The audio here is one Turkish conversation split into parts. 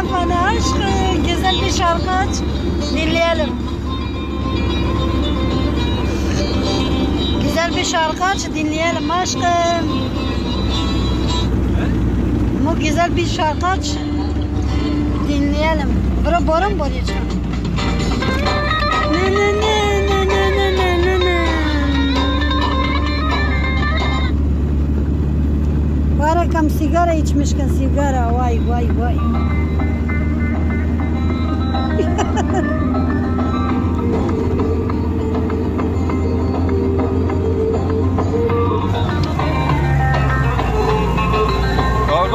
Selam hani aşkı. Güzel bir şarkı aç. Dinleyelim. Güzel bir şarkı aç dinleyelim aşkım. Bu güzel bir şarkı aç. Dinleyelim. Bura borun boruyacağım. Ne ne ne. Barakam sigara içmişken sigara vay vay vay.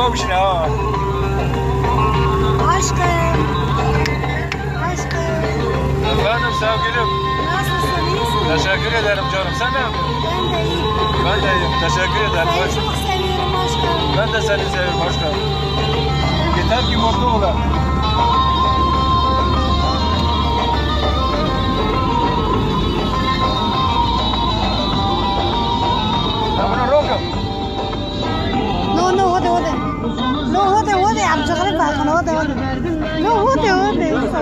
Kavga ne ha? Aşkım. Aşkım. Efendim sevgilim. Nasılsın iyisin? Teşekkür ederim canım. Sen ne yapıyorsun? Ben de iyiyim. Ben de iyiyim. Teşekkür ederim. Seni çok seviyorum aşkım. Ben de seni seviyorum başkanım. Yeter ki mutlu ola. عم شغلة فاقنا وده وده لا وده وده